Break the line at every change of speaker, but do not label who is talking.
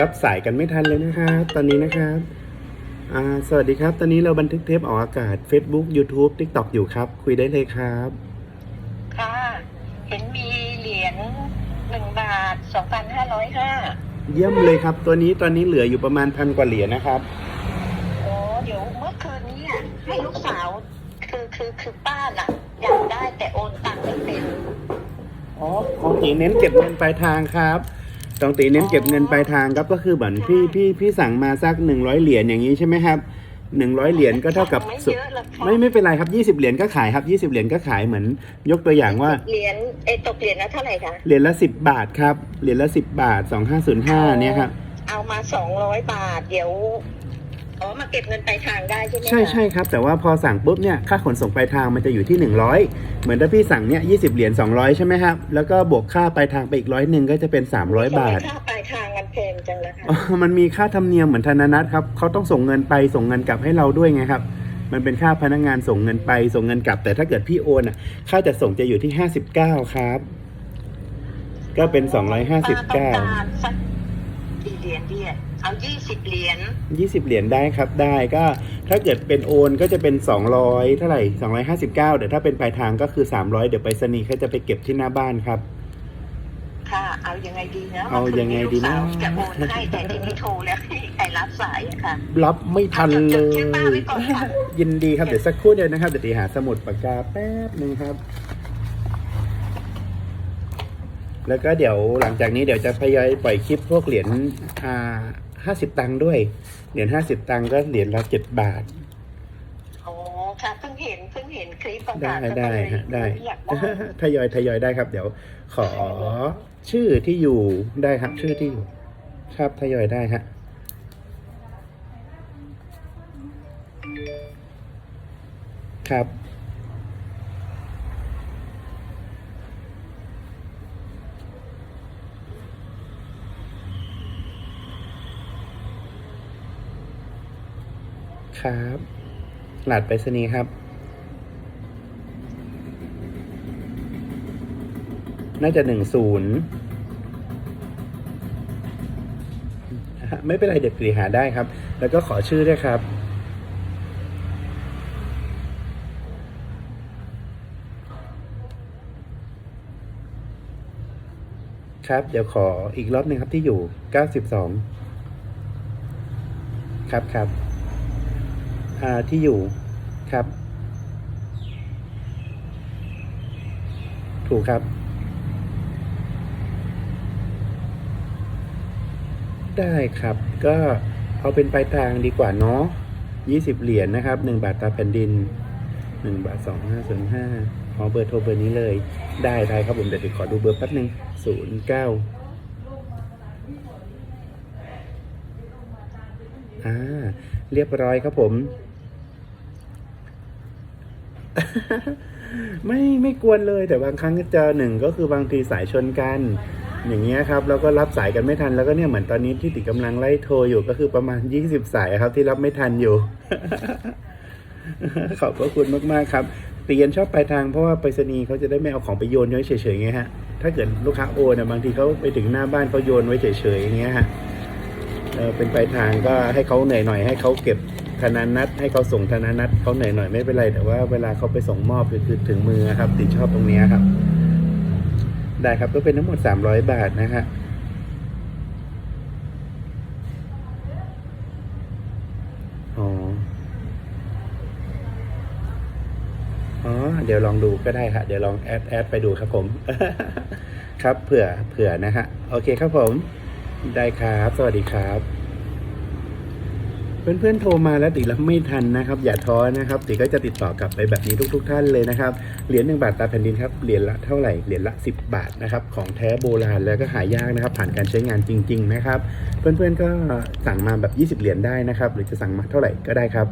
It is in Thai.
รับสายกันไม่ทันเลยนะครับตอนนี้นะครับอ่าสวัสดีครับ ตอนนี้เราบันทึกเทปออกอากาศ Facebook YouTube TikTok อยู่ครับ คุยได้เลยครับ
ค่ะ เห็นมีเหรียญหนึ่งบาทสองพันห้าร้อยห้า
เยี่ยมเลยครับ ตัวนี้ตอนนี้เหลืออยู่ประมาณพันกว่าเหรียญนะครับ
โอ้เดี๋ยวเมื่อคืนนี้อะให้ลูกสาว คือคือคือป้าน่ะ อยากได้แต่โอนตังค์ไม่เป็น
อ๋อของตีเน้นเก็บเงินปลายทางครับ ตองตีเน้นเก็บเงินปลายทางครับก็คือเหมือนพี่พี่พี่สั่งมาสักหนึ่งร้อยเหรียญอย่างนี้ใช่ไหมครับหนึ่งร้อยเหรียญก็เท่ากับ
ไม่
สุ
เยอะหรอกค่ะ
ไม่ไม่เป็นไรครับยี่สิบเหรียญก็ขายครับยี่สิบเหรียญก็ขายเหมือน ยกตัวอย่างว่า
เหรียญเอยตกเหรียญละเท่าไหร่คะ
เหรียญละสิบบาทครับเหรียญละสิบบาทสองห้าศูนย์ห้าเนี่ยครับ
เอามาสองร้อยบาท เดี๋ยว อ๋อมาเก็บเงินปลายทางได้ใช่ไหมคะ
ใช่ใช่ครับ แต่ว่าพอสั่งปุ๊บเนี่ยค่าขนส่งปลายทางมันจะอยู่ที่ 100 เหมือนถ้าพี่สั่งเนี่ยยีเหรียญ200 ใช่ไหมครับ แล้วก็บวกค่าปลายทางไปอีกร้อยหนึ่งก็จะเป็น 300 บาท
ทำไมค่าปลายทางมันแพงจังเลยคะ
อ๋อมันมีค่าธรรมเนียมเหมือนธนานัตครับเขาต้องส่งเงินไปส่งเงินกลับให้เราด้วยไงครับ มันเป็นค่าพนักงานส่งเงินไปส่งเงินกลับ แต่ถ้าเกิดพี่โอนอะค่าจะส่งจะอยู่ที่ 59 ครับ ก็เป็น
ป้าต้อง
259
การสัก กี่เหรียญดีอะเอายี่สิบเหรียญ
20เหรียญได้ครับได้ก็ถ้าเกิดเป็นโอนก็จะเป็น200เท่าไหร่259เดี๋ยวถ้าเป็นปลายทางก็คือ300เดี๋ยวไปรษณีย์เขาจะไปเก็บที่หน้าบ้านครับ
ค่ะ เอายังไงดีนะ
เอายังไงดีนะ
ลูกสาวจะโอนให้แต่ทีนี้โทรแล้วให้ใครรับสายอะค่ะ
รับไม่ทันเล
จด
ย
ชื่อป้าไว้ก่อนค่ะ
ยินดีครับเดี๋ยวสักครู่เดียวนะครับเดี๋ยวตีหาสมุดปากกาแป๊บหนึ่งครับ แล้วก็เดี๋ยวหลังจากนี้เดี๋ยวจะพยายปล่อยคลิปพวกเหรียญอ่าห้าสิบตังค์ด้วย เหรียญห้าสิบตังค์ก็เหรียญละเจ็ดบาท
โอ้ค่ะเพิ่งเห็นเพิ่งเห็นคลิปประ
ได้
กาศ
ได้ฮะได้
อยากได้
ทยอยทยอยได้ครับ เดี๋ยวขอชื่อที่อยู่ได้ครับ ชื่อที่อยู่ ครับทยอยได้ฮะครับ ครับหลาดไปรษณีย์ครับ น่าจะหนึ่งศูนย์ไม่เป็นไรเด็กปรีหาได้ครับ แล้วก็ขอชื่อด้วยครับ ครับ เดี๋ยวขออีกรอบหนึ่งครับที่อยู่เก้าสิบสองครับครับ ที่อยู่ครับ ถูกครับ ได้ครับ ก็เอาเป็นปลายทางดีกว่าเนาะยี่สิบเหรียญนะครับหนึ่งบาทตาแผ่นดินหนึ่งบาทสองห้าศูนย์ห้าขอเบอร์โทรเบอร์นี้เลย ได้ได้ครับผมเดี๋ยวขอดูเบอร์แป๊บหนึ่งศูนย์เก้าอ่า เรียบร้อยครับผม ไม่ไม่กวนเลยแต่บางครั้งเจอหนึ่งก็คือบางทีสายชนกัน อย่างเงี้ยครับแล้วก็รับสายกันไม่ทันแล้วก็เนี่ยเหมือนตอนนี้ที่ติดกำลังไล่โทรอยู่ก็คือประมาณ20สายครับ ที่รับไม่ทันอยู่ ขอบพระคุณมากๆครับเตียนชอบปลายทางเพราะว่าไปรษณีย์เขาจะได้ไม่เอาของไปโยนไว้เฉยๆไงฮะถ้าเกิดลูกค้าโอนอะบางทีเขาไปถึงหน้าบ้านเขาโยนไว้เฉยๆอย่างเงี้ยฮะเออเป็นปลายทางก็ให้เขาเหนื่อยหน่อยให้เขาเก็บ ธนานัดให้เขาส่งธนานัดเขาเหนื่อยหน่อยไม่เป็นไร แต่ว่าเวลาเขาไปส่งมอบคือคือถึงมือครับ ติดชอบตรงนี้ครับ ได้ครับก็เป็นทั้งหมด 300 บาทนะฮะอ๋ออ๋อเดี๋ยวลองดูก็ได้ค่ะเดี๋ยวลองแอดแอดไปดูครับผม ครับเผื่อเผื่อนะฮะ โอเคครับผม ได้ครับ สวัสดีครับ เพื่อนๆโทรมาแล้วติรับไม่ทันนะครับอย่าท้อนะครับติก็จะติดต่อกลับไปแบบนี้ทุก ๆ ท่านเลยนะครับเหรียญหนึ่งบาทตาแผ่นดินครับเหรียญละเท่าไหร่เหรียญละ 10 บาทนะครับของแท้โบราณแล้วก็หายากนะครับ ผ่านการใช้งานจริง ๆ นะครับ เพื่อนๆก็สั่งมาแบบ 20 เหรียญได้นะครับ หรือจะสั่งมาเท่าไหร่ก็ได้ครับ